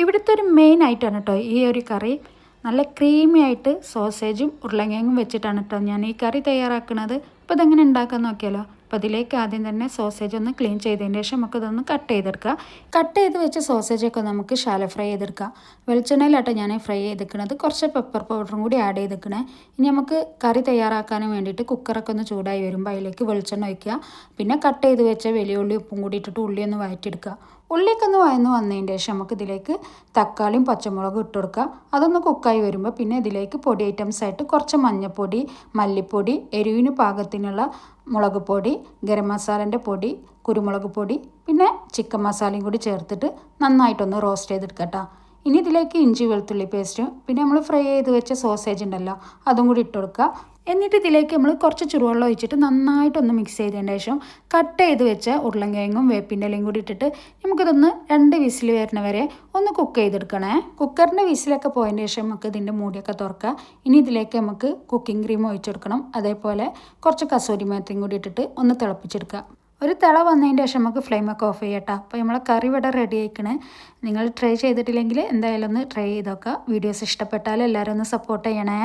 ഇവിടുത്തെ ഒരു മെയിൻ ആയിട്ടാണ് കേട്ടോ ഈ ഒരു കറി. നല്ല ക്രീമി ആയിട്ട് സോസേജും ഉരുളങ്കിഴങ്ങും വെച്ചിട്ടാണ് കേട്ടോ ഞാൻ ഈ കറി തയ്യാറാക്കുന്നത് അപ്പോൾ ഇതെങ്ങനെ ഉണ്ടാക്കാൻ നോക്കിയാലോ? അപ്പോൾ അതിലേക്ക് ആദ്യം തന്നെ സോസേജ് ഒന്ന് ക്ലീൻ ചെയ്തതിന് ശേഷം നമുക്ക് ഇതൊന്ന് കട്ട് ചെയ്തെടുക്കുക കട്ട് ചെയ്ത് വെച്ച സോസേജൊക്കെ നമുക്ക് ശാല ഫ്രൈ ചെയ്തെടുക്കാം. വെളിച്ചെണ്ണയിലാട്ടോ ഞാൻ ഫ്രൈ ചെയ്തിരിക്കുന്നത് കുറച്ച് പെപ്പർ പൗഡറും കൂടി ആഡ് ചെയ്തിരിക്കണേ ഇനി നമുക്ക് കറി തയ്യാറാക്കാനും വേണ്ടിയിട്ട് കുക്കറൊക്കെ ഒന്ന് ചൂടായി വരുമ്പോൾ അതിലേക്ക് വെളിച്ചെണ്ണ ഒഴിക്കുക. പിന്നെ കട്ട് ചെയ്ത് വെച്ച വലിയ ഉള്ളി ഉപ്പും കൂടി ഇട്ടിട്ട് ഉള്ളി ഒന്ന് വഴറ്റിയെടുക്കുക. ഉള്ളിയൊക്കെ ഒന്ന് വഴന്ന് വന്നതിന്റെ ശേഷം നമുക്ക് ഇതിലേക്ക് തക്കാളിയും പച്ചമുളകും ഇട്ട് കൊടുക്കുക. അതൊന്ന് കുക്കായി വരുമ്പോൾ പിന്നെ ഇതിലേക്ക് പൊടി ഐറ്റംസ് ആയിട്ട് കുറച്ച് മഞ്ഞൾപ്പൊടി മല്ലിപ്പൊടി എരിവിന് പാകത്തിനുള്ള മുളക് പൊടി ഗരം മസാലന്റെ പൊടി കുരുമുളക് പൊടി പിന്നെ ചിക്കൻ മസാലയും കൂടി ചേർത്തിട്ട് നന്നായിട്ടൊന്ന് റോസ്റ്റ് ചെയ്തെടുക്കട്ടോ ഇനി ഇതിലേക്ക് ഇഞ്ചി വെളുത്തുള്ളി പേസ്റ്റ് പിന്നെ നമ്മൾ ഫ്രൈ ചെയ്ത് വെച്ച സോസേജ് ഉണ്ടല്ലോ അതും കൂടി ഇട്ട് കൊടുക്കുക. എന്നിട്ട് ഇതിലേക്ക് നമ്മൾ കുറച്ച് ചുടുവെള്ളം ഒഴിച്ചിട്ട് നന്നായിട്ടൊന്ന് മിക്സ് ചെയ്തതിന് ശേഷം കട്ട് ചെയ്ത് വെച്ച ഉരുളങ്കിഴങ്ങും വേപ്പിന്റെ ഇലയും കൂടി ഇട്ടിട്ട് നമുക്കിതൊന്ന് രണ്ട് വിസിൽ വരുന്ന വരെ ഒന്ന് കുക്ക് ചെയ്തെടുക്കണേ. കുക്കറിന്റെ വിസിലൊക്കെ പോയതിന് ശേഷം നമുക്ക് ഇതിന്റെ മൂടിയൊക്കെ തുറക്കുക. ഇനി ഇതിലേക്ക് നമുക്ക് കുക്കിംഗ് ക്രീം ഒഴിച്ചെടുക്കണം. അതേപോലെ കുറച്ച് കസൂരി മേത്തയും കൂടി ഇട്ടിട്ട് ഒന്ന് തിളപ്പിച്ചെടുക്കുക. ഒരു തിള വന്നതിന്റെ ശേഷം നമുക്ക് ഫ്ലെയിമൊക്കെ ഓഫ് ചെയ്യട്ടോ. അപ്പോൾ നമ്മൾ കറി ഇവിടെ റെഡി ആയിക്കണേ. നിങ്ങൾ ട്രൈ ചെയ്തിട്ടില്ലെങ്കിൽ എന്തായാലും ഒന്ന് ട്രൈ ചെയ്ത് നോക്കുക. വീഡിയോസ് ഇഷ്ടപ്പെട്ടാൽ എല്ലാവരും ഒന്ന് സപ്പോർട്ട് ചെയ്യണേ.